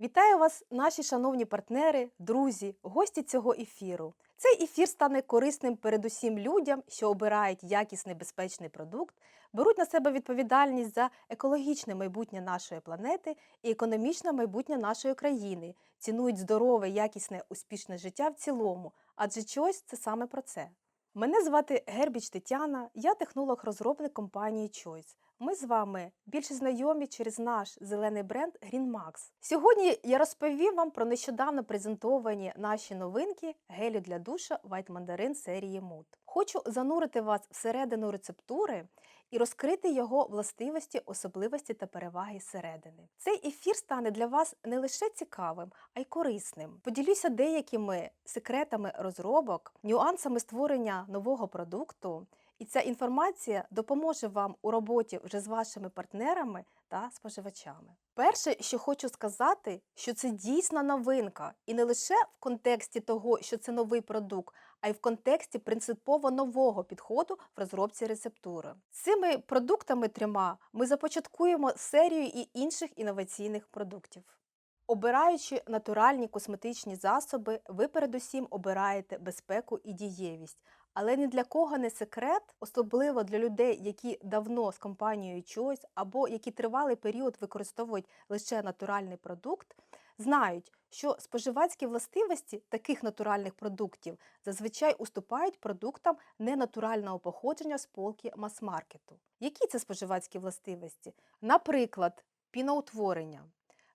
Вітаю вас, наші шановні партнери, друзі, гості цього ефіру. Цей ефір стане корисним передусім людям, що обирають якісний безпечний продукт, беруть на себе відповідальність за екологічне майбутнє нашої планети і економічне майбутнє нашої країни, цінують здорове, якісне, успішне життя в цілому, адже чогось це саме про це. Мене звати Гербіч Тетяна, я технолог-розробник компанії Choice. Ми з вами більше знайомі через наш зелений бренд GreenMax. Сьогодні я розповім вам про нещодавно презентовані наші новинки гелю для душа White Mandarin серії Mood. Хочу занурити вас всередину рецептури і розкрити його властивості, особливості та переваги середини. Цей ефір стане для вас не лише цікавим, а й корисним. Поділюся деякими секретами розробок, нюансами створення нового продукту. І ця інформація допоможе вам у роботі вже з вашими партнерами та споживачами. Перше, що хочу сказати, що це дійсна новинка, і не лише в контексті того, що це новий продукт, а й в контексті принципово нового підходу в розробці рецептури. Цими продуктами трьома ми започаткуємо серію і інших інноваційних продуктів. Обираючи натуральні косметичні засоби, ви передусім обираєте безпеку і дієвість. Але ні для кого не секрет, особливо для людей, які давно з компанією Choice або які тривалий період використовують лише натуральний продукт, знають, що споживацькі властивості таких натуральних продуктів зазвичай уступають продуктам ненатурального походження з полки мас-маркету. Які це споживацькі властивості? Наприклад, піноутворення.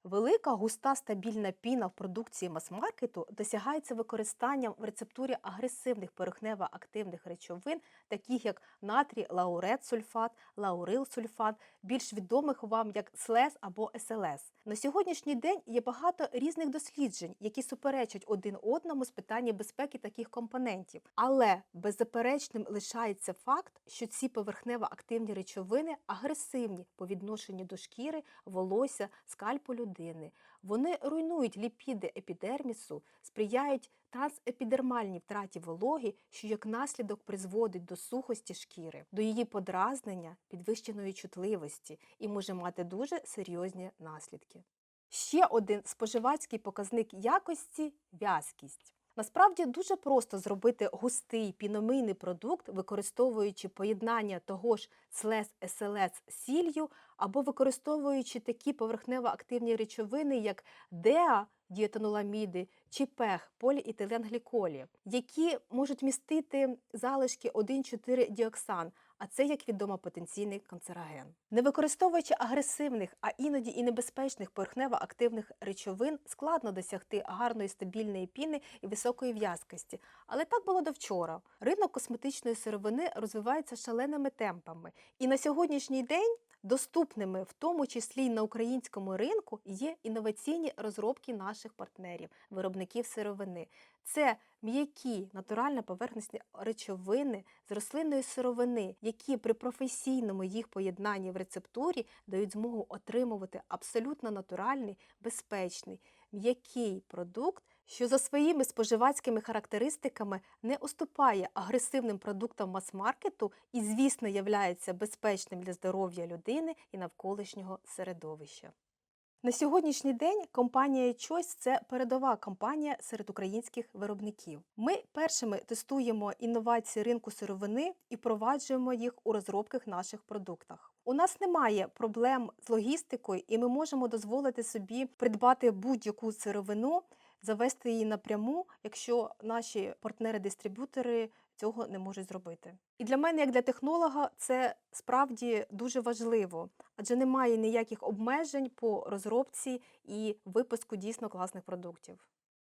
Велика густа стабільна піна в продукції мас-маркету досягається використанням в рецептурі агресивних поверхнево-активних речовин, таких як натрій лаурет-сульфат, лаурил-сульфат, більш відомих вам як СЛЕС або СЛС. На сьогоднішній день є багато різних досліджень, які суперечать один одному з питання безпеки таких компонентів. Але беззаперечним лишається факт, що ці поверхнево-активні речовини агресивні по відношенню до шкіри, волосся, скальпу людини. Вони руйнують ліпіди епідермісу, сприяють трансепідермальній втраті вологи, що як наслідок призводить до сухості шкіри, до її подразнення, підвищеної чутливості і може мати дуже серйозні наслідки. Ще один споживацький показник якості в'язкість. Насправді дуже просто зробити густий піномийний продукт, використовуючи поєднання того ж слез СЛС з сіллю або використовуючи такі поверхнево-активні речовини, як деа, дієтаноламіди чи пех, поліетиленгліколі, які можуть містити залишки 1,4 діоксан, а це, як відомо, потенційний канцероген. Не використовуючи агресивних, а іноді і небезпечних поверхнево-активних речовин, складно досягти гарної стабільної піни і високої в'язкості. Але так було до вчора. Ринок косметичної сировини розвивається шаленими темпами, і на сьогоднішній день Доступними, в тому числі й на українському ринку, є інноваційні розробки наших партнерів, виробників сировини. Це м'які натурально поверхностні речовини з рослинної сировини, які при професійному їх поєднанні в рецептурі дають змогу отримувати абсолютно натуральний, безпечний, м'який продукт, що за своїми споживацькими характеристиками не уступає агресивним продуктам мас-маркету і, звісно, являється безпечним для здоров'я людини і навколишнього середовища. На сьогоднішній день компанія Choice – це передова компанія серед українських виробників. Ми першими тестуємо інновації ринку сировини і впроваджуємо їх у розробках наших продуктах. У нас немає проблем з логістикою, і ми можемо дозволити собі придбати будь-яку сировину, завести її напряму, якщо наші партнери-дистриб'ютори цього не можуть зробити. І для мене, як для технолога, це справді дуже важливо, адже немає ніяких обмежень по розробці і випуску дійсно класних продуктів.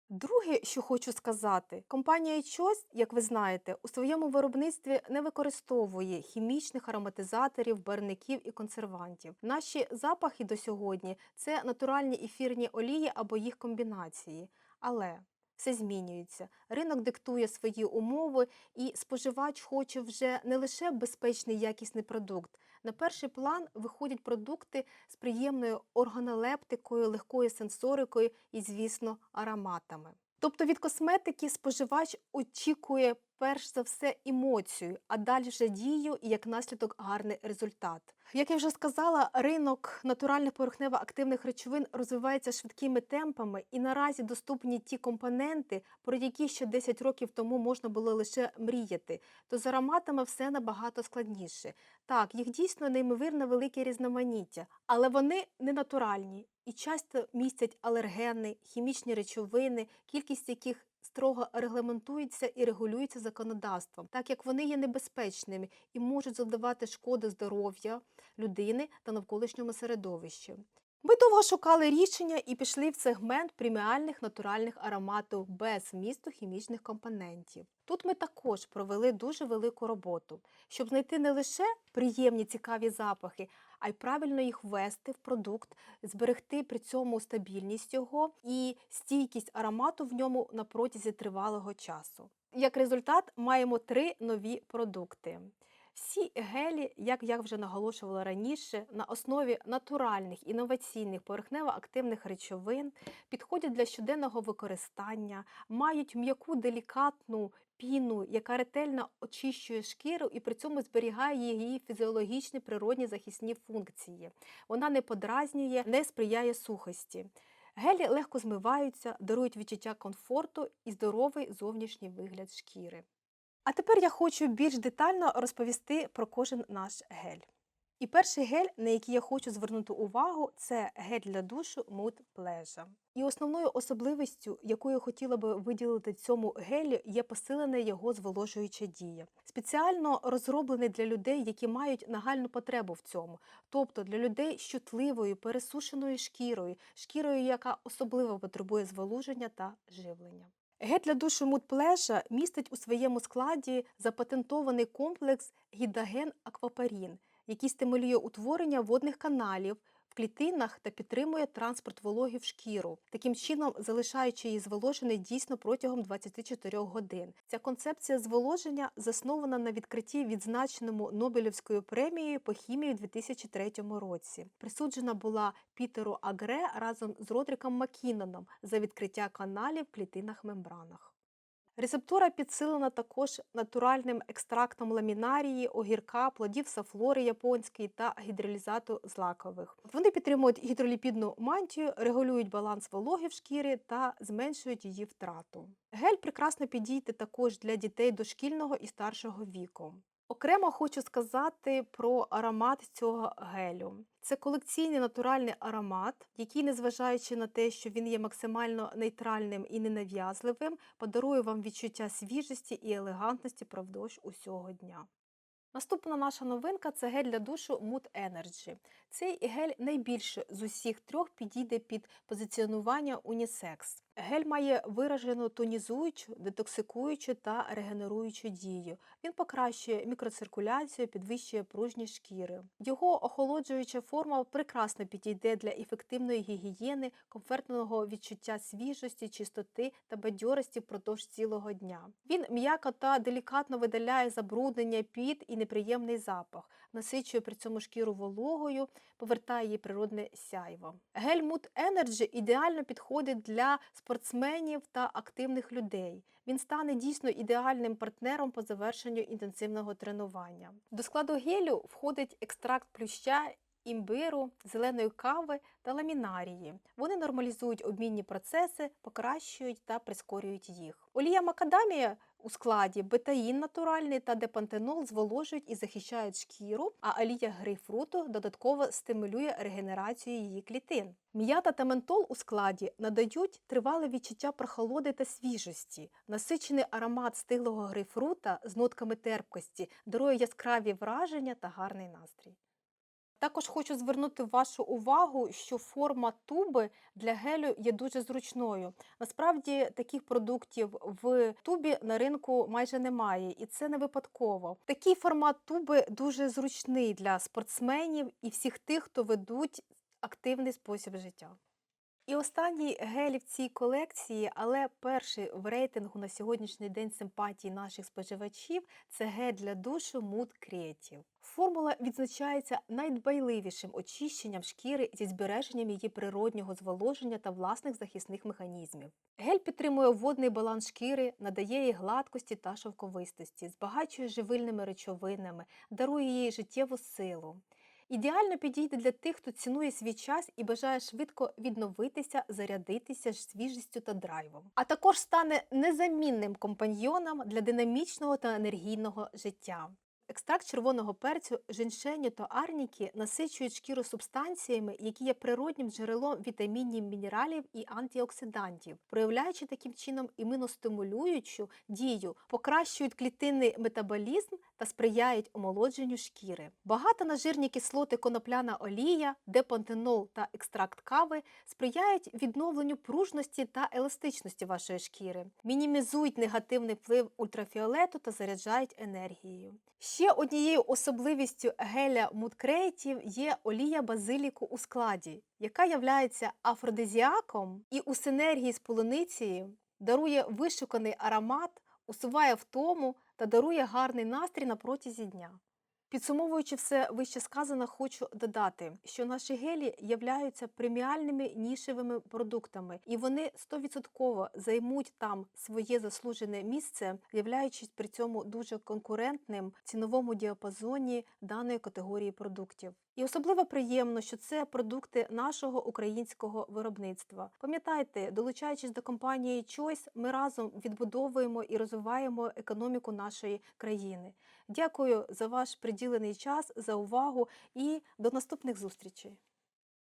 Друге, що хочу сказати, компанія Choice, як ви знаєте, у своєму виробництві не використовує хімічних ароматизаторів, барників і консервантів. Наші запахи до сьогодні це натуральні ефірні олії або їх комбінації. Але все змінюється. Ринок диктує свої умови, і споживач хоче вже не лише безпечний якісний продукт. На перший план виходять продукти з приємною органолептикою, легкою сенсорикою і, звісно, ароматами. Тобто від косметики споживач очікує перш за все емоцію, а далі вже дію і як наслідок гарний результат. Як я вже сказала, ринок натуральних поверхнево-активних речовин розвивається швидкими темпами, і наразі доступні ті компоненти, про які ще 10 років тому можна було лише мріяти, то з ароматами все набагато складніше. Так, їх дійсно неймовірно велике різноманіття, але вони не натуральні і часто містять алергени, хімічні речовини, кількість яких строго регламентується і регулюється законодавством, так як вони є небезпечними і можуть завдавати шкоди здоров'я людини та навколишньому середовищі. Ми довго шукали рішення і пішли в сегмент преміальних натуральних ароматів без вмісту хімічних компонентів. Тут ми також провели дуже велику роботу, щоб знайти не лише приємні цікаві запахи, а й правильно їх ввести в продукт, зберегти при цьому стабільність його і стійкість аромату в ньому на протязі тривалого часу. Як результат, маємо три нові продукти. Всі гелі, як я вже наголошувала раніше, на основі натуральних інноваційних поверхнево-активних речовин підходять для щоденного використання, мають м'яку делікатну піну, яка ретельно очищує шкіру і при цьому зберігає її фізіологічні природні захисні функції. Вона не подразнює, не сприяє сухості. Гелі легко змиваються, дарують відчуття комфорту і здоровий зовнішній вигляд шкіри. А тепер я хочу більш детально розповісти про кожен наш гель. І перший гель, на який я хочу звернути увагу, це гель для душу Mood Pleasure. І основною особливістю, яку я хотіла би виділити цьому гелю, є посилена його зволожуюча дія. Спеціально розроблений для людей, які мають нагальну потребу в цьому, тобто для людей з чутливою, пересушеною шкірою, шкірою, яка особливо потребує зволоження та живлення. Гель для душу Mood Pleasure містить у своєму складі запатентований комплекс гідаген аквапарін, який стимулює утворення водних каналів клітинах та підтримує транспорт вологи в шкіру, таким чином залишаючи її зволоженою дійсно протягом 24 годин. Ця концепція зволоження заснована на відкритті, відзначеному Нобелівською премією по хімії у 2003 році. Присуджена була Пітеру Агре разом з Родриком Маккіноном за відкриття каналів в клітинах мембранах. Рецептура підсилена також натуральним екстрактом ламінарії, огірка, плодів сафлори японської та гідролізату злакових. Вони підтримують гідроліпідну мантію, регулюють баланс вологи в шкірі та зменшують її втрату. Гель прекрасно підійде також для дітей дошкільного і старшого віку. Окремо хочу сказати про аромат цього гелю. Це колекційний натуральний аромат, який, незважаючи на те, що він є максимально нейтральним і ненав'язливим, подарує вам відчуття свіжості і елегантності впродовж усього дня. Наступна наша новинка це гель для душу Mood Energy. Цей гель найбільше з усіх трьох підійде під позиціонування унісекс. Гель має виражену тонізуючу, детоксикуючу та регенеруючу дію. Він покращує мікроциркуляцію, підвищує пружність шкіри. Його охолоджуюча форма прекрасно підійде для ефективної гігієни, комфортного відчуття свіжості, чистоти та бадьорості впродовж цілого дня. Він м'яко та делікатно видаляє забруднення, піт і неприємний запах, насичує при цьому шкіру вологою, повертає її природне сяйво. Гель Mood Energy ідеально підходить для спортсменів та активних людей. Він стане дійсно ідеальним партнером по завершенню інтенсивного тренування. До складу гелю входить екстракт плюща. Імбиру, зеленої кави та ламінарії. Вони нормалізують обмінні процеси, покращують та прискорюють їх. Олія макадамія у складі бетаїн натуральний та депантенол зволожують і захищають шкіру, а олія грейпфруту додатково стимулює регенерацію її клітин. М'ята та ментол у складі надають тривале відчуття прохолоди та свіжості. Насичений аромат стиглого грейпфрута з нотками терпкості дарує яскраві враження та гарний настрій. Також хочу звернути вашу увагу, що форма туби для гелю є дуже зручною. Насправді таких продуктів в тубі на ринку майже немає, і це не випадково. Такий формат туби дуже зручний для спортсменів і всіх тих, хто ведуть активний спосіб життя. І останній гель в цій колекції, але перший в рейтингу на сьогоднішній день симпатії наших споживачів це гель для душу Mood Creative. Формула відзначається найдбайливішим очищенням шкіри зі збереженням її природнього зволоження та власних захисних механізмів. Гель підтримує водний баланс шкіри, надає їй гладкості та шовковистості, збагачує живильними речовинами, дарує їй життєву силу. Ідеально підійде для тих, хто цінує свій час і бажає швидко відновитися, зарядитися свіжістю та драйвом. А також стане незамінним компаньйоном для динамічного та енергійного життя. Екстракт червоного перцю, женьшеню та арніки насичують шкіру субстанціями, які є природнім джерелом вітамінів, мінералів і антиоксидантів, проявляючи таким чином імуностимулюючу дію, покращують клітинний метаболізм та сприяють омолодженню шкіри. Багатонажирні кислоти конопляна олія, депантенол та екстракт кави сприяють відновленню пружності та еластичності вашої шкіри, мінімізують негативний вплив ультрафіолету та заряджають енергією. Ще однією особливістю геля мудкреїтів є олія базиліку у складі, яка являється афродизіаком і у синергії з полуницією дарує вишуканий аромат, усуває втому та дарує гарний настрій на протязі дня. Підсумовуючи все вище сказане, хочу додати, що наші гелі являються преміальними нішевими продуктами, і вони 100% займуть там своє заслужене місце, являючись при цьому дуже конкурентним в ціновому діапазоні даної категорії продуктів. І особливо приємно, що це продукти нашого українського виробництва. Пам'ятайте, долучаючись до компанії Choice, ми разом відбудовуємо і розвиваємо економіку нашої країни. Дякую за ваш приділений час, за увагу і до наступних зустрічей.